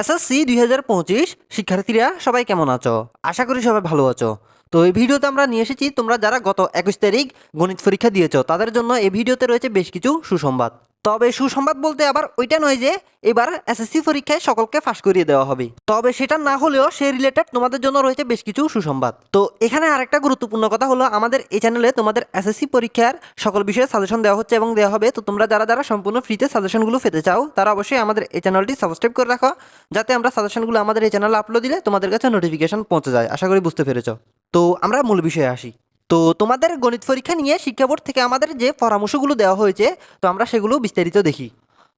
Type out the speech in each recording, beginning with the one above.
SSC দুই হাজার পঁচিশ, শিক্ষার্থীরা সবাই কেমন আছো? আশা করি সবাই ভালো আছো। তো এই ভিডিওতে আমরা নিয়ে এসেছি, তোমরা যারা গত একুশ তারিখ গণিত পরীক্ষা দিয়েছ, তাদের জন্য এই ভিডিওতে রয়েছে বেশ কিছু সুসংবাদ। তবে সুসংবাদ বলতে আবার ওইটা নয় যে এবার এসএসসি পরীক্ষায় সকলকে ফাঁস করিয়ে দেওয়া হবে। তবে সেটা না হলেও সে রিলেটেড তোমাদের জন্য রয়েছে বেশ কিছু সুসংবাদ। তো এখানে আরেকটা গুরুত্বপূর্ণ কথা হলো, আমাদের এই চ্যানেলে তোমাদের এসএসসি পরীক্ষার সকল বিষয়ে সাজেশন দেওয়া হচ্ছে এবং দেওয়া হবে। তো তোমরা যারা যারা সম্পূর্ণ ফ্রিতে সাজেশনগুলো পেতে চাও, তারা অবশ্যই আমাদের এই চ্যানেলটি সাবস্ক্রাইব করে রাখো, যাতে আমরা সাজেশনগুলো আমাদের এই চ্যানেলে আপলোড দিলে তোমাদের কাছে নোটিফিকেশন পৌঁছে যায়। আশা করি বুঝতে পেরেছ। তো আমরা মূল বিষয়ে আসি। তো তোমাদের গণিত পরীক্ষা নিয়ে শিক্ষা বোর্ড থেকে আমাদের যে পরামর্শগুলো দেওয়া হয়েছে, তো আমরা সেগুলো বিস্তারিত দেখি।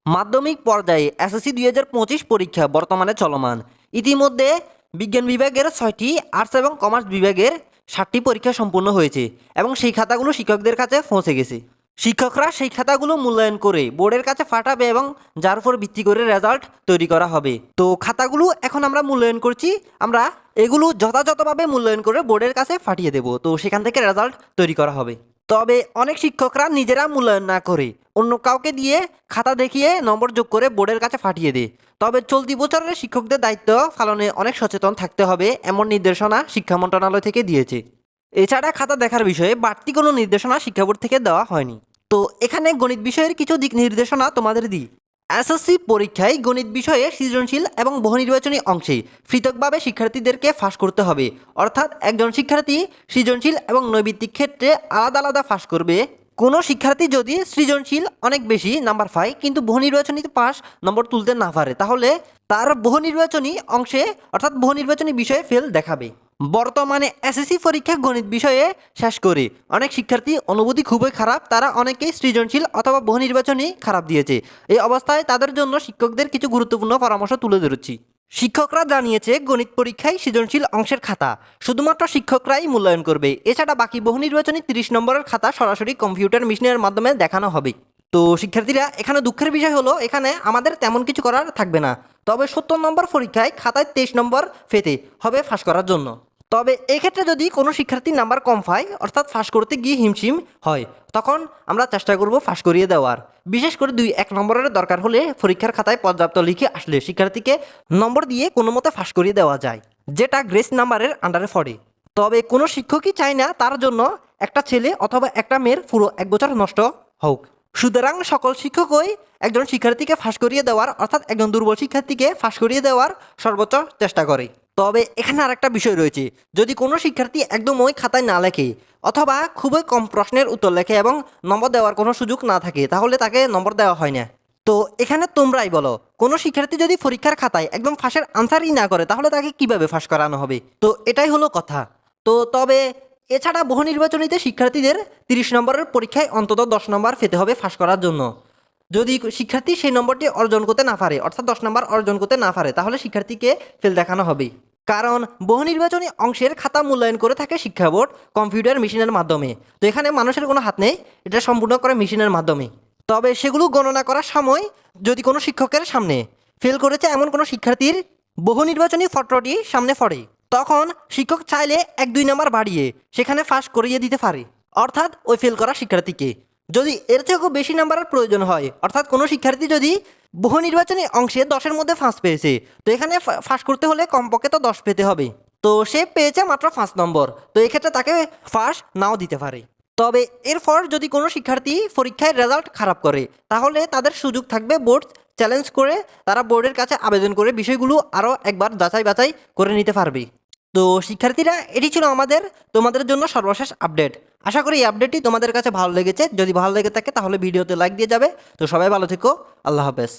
মাধ্যমিক পর্যায়ে এসএসসি দুই হাজার পঁচিশ পরীক্ষা বর্তমানে চলমান। ইতিমধ্যে বিজ্ঞান বিভাগের ছয়টি, আর্টস এবং কমার্স বিভাগের ষাটটি পরীক্ষা সম্পূর্ণ হয়েছে এবং সেই খাতাগুলো শিক্ষকদের কাছে পৌঁছে গেছে। শিক্ষকরা সেই খাতাগুলো মূল্যায়ন করে বোর্ডের কাছে ফাটাবে এবং যার উপর ভিত্তি করে রেজাল্ট তৈরি করা হবে। তো খাতাগুলো এখন আমরা মূল্যায়ন করছি। আমরা এগুলো যথাযথভাবে মূল্যায়ন করে বোর্ডের কাছে ফাটিয়ে দেব। তো সেখান থেকে রেজাল্ট তৈরি করা হবে। তবে অনেক শিক্ষকরা নিজেরা মূল্যায়ন না করে অন্য কাউকে দিয়ে খাতা দেখিয়ে নম্বর যোগ করে বোর্ডের কাছে ফাটিয়ে দেয়। তবে চলতি বছরের শিক্ষকদের দায়িত্ব পালনে অনেক সচেতন থাকতে হবে এমন নির্দেশনা শিক্ষা মন্ত্রণালয় থেকে দিয়েছে। এছাড়া খাতা দেখার বিষয়ে বাড়তি কোনো নির্দেশনা শিক্ষা বোর্ড থেকে দেওয়া হয়নি। তো এখানে গণিত বিষয়ের কিছু দিক নির্দেশনা তোমাদের দিই। এসএসসি পরীক্ষায় গণিত বিষয়ে সৃজনশীল এবং বহুনির্বাচনী অংশে পৃথকভাবে শিক্ষার্থীদেরকে ফাঁস করতে হবে। অর্থাৎ একজন শিক্ষার্থী সৃজনশীল এবং নৈবিত্তিক ক্ষেত্রে আলাদা আলাদা ফাঁস করবে। কোনো শিক্ষার্থী যদি সৃজনশীল অনেক বেশি নাম্বার পায় কিন্তু বহুনির্বাচনীতে পাস নম্বর তুলতে না পারে, তাহলে তার বহুনির্বাচনী অংশে অর্থাৎ বহুনির্বাচনী বিষয়ে ফেল দেখাবে। বর্তমানে এসএসসি পরীক্ষা গণিত বিষয়ে শেষ করে। অনেক শিক্ষার্থী অনুভূতি খুবই খারাপ, তারা অনেকেই সৃজনশীল অথবা বহুনির্বাচনী খারাপ দিয়েছে। এই অবস্থায় তাদের জন্য শিক্ষকদের কিছু গুরুত্বপূর্ণ পরামর্শ তুলে ধরেছি। শিক্ষকরা জানিয়েছে, গণিত পরীক্ষায় সৃজনশীল অংশের খাতা শুধুমাত্র শিক্ষকরাই মূল্যায়ন করবে। এছাড়া বাকি বহুনির্বাচনী তিরিশ নম্বরের খাতা সরাসরি কম্পিউটার মেশিনের মাধ্যমে দেখানো হবে। তো শিক্ষার্থীরা, এখানে দুঃখের বিষয় হলো, এখানে আমাদের তেমন কিছু করার থাকবে না। তবে সত্তর নম্বর পরীক্ষায় খাতায় তেইশ নম্বর ফেতে হবে ফাঁস করার জন্য। তবে এক্ষেত্রে যদি কোনো শিক্ষার্থীর নাম্বার কম পায়, অর্থাৎ ফাঁস করতে গিয়ে হিমশিম হয়, তখন আমরা চেষ্টা করব ফাঁস করিয়ে দেওয়ার। বিশেষ করে দুই, এক নম্বরের দরকার হলে পরীক্ষার খাতায় পর্যাপ্ত লিখে আসলে শিক্ষার্থীকে নম্বর দিয়ে কোনো মতে ফাঁস করিয়ে দেওয়া যায়, যেটা গ্রেস নাম্বারের আন্ডারে পড়ে। তবে কোনো শিক্ষকই চায় না তার জন্য একটা ছেলে অথবা একটা মেয়ের পুরো এক বছর নষ্ট হোক। সুতরাং সকল শিক্ষকই একজন শিক্ষার্থীকে ফাঁস করিয়ে দেওয়ার, অর্থাৎ একজন দুর্বল শিক্ষার্থীকে ফাঁস করিয়ে দেওয়ার সর্বোচ্চ চেষ্টা করে। তবে এখানে আরেকটা বিষয় রয়েছে। যদি কোনো শিক্ষার্থী একদম ওই খাতায় না লেখে অথবা খুবই কম প্রশ্নের উত্তর লেখে এবং নম্বর দেওয়ার কোনো সুযোগ না থাকে, তাহলে তাকে নম্বর দেওয়া হয় না। তো এখানে তোমরাই বলো, কোনো শিক্ষার্থী যদি পরীক্ষার খাতায় একদম ফাঁসের আনসারই না করে, তাহলে তাকে কীভাবে ফাঁস করানো হবে? তো এটাই হলো কথা। তো তবে এছাড়া বহু নির্বাচনীতে শিক্ষার্থীদের তিরিশ নম্বরের পরীক্ষায় অন্তত দশ নম্বর পেতে হবে ফাঁস করার জন্য। যদি শিক্ষার্থী সেই নম্বরটি অর্জন করতে না পারে, অর্থাৎ দশ নম্বর অর্জন করতে না পারে, তাহলে শিক্ষার্থীকে ফেল দেখানো হবে। কারণ বহু নির্বাচনী অংশের খাতা মূল্যায়ন করে থাকে শিক্ষা বোর্ড কম্পিউটার মেশিনের মাধ্যমে। তো এখানে মানুষের কোনো হাত নেই, এটা সম্পূর্ণ করে মেশিনের মাধ্যমে। তবে সেগুলো গণনা করার সময় যদি কোনো শিক্ষকের সামনে ফেল করেছে এমন কোনো শিক্ষার্থীর বহু নির্বাচনী ফটোটি সামনে পড়ে, তখন শিক্ষক চাইলে এক দুই নাম্বার বাড়িয়ে সেখানে ফাঁস করিয়ে দিতে পারে, অর্থাৎ ওই ফেল করা শিক্ষার্থীকে। যদি এর থেকেও বেশি নাম্বারের প্রয়োজন হয়, অর্থাৎ কোনো শিক্ষার্থী যদি বহু নির্বাচনী অংশে দশের মধ্যে ফাঁস পেয়েছে, তো এখানে ফাঁস করতে হলে কমপক্ষে তো দশ পেতে হবে। তো সে পেয়েছে মাত্র পাঁচ নম্বর, তো এক্ষেত্রে তাকে ফাঁস নাও দিতে পারে। তবে এরপর যদি কোনো শিক্ষার্থী পরীক্ষায় রেজাল্ট খারাপ করে, তাহলে তাদের সুযোগ থাকবে বোর্ড চ্যালেঞ্জ করে তারা বোর্ডের কাছে আবেদন করে বিষয়গুলো আরও একবার যাচাই বাছাই করে নিতে পারবে। তো শিক্ষার্থীরা, এটি ছিল আমাদের। তোমাদের জন্য সর্বশেষ আপডেট আশা করি এই আপডেটটি তোমাদের কাছে ভালো লেগেছে। যদি ভালো লেগে থাকে, তাহলে ভিডিওতে লাইক দিয়ে যাবে। তো সবাই ভালো থেকো। আল্লাহ হাফেজ।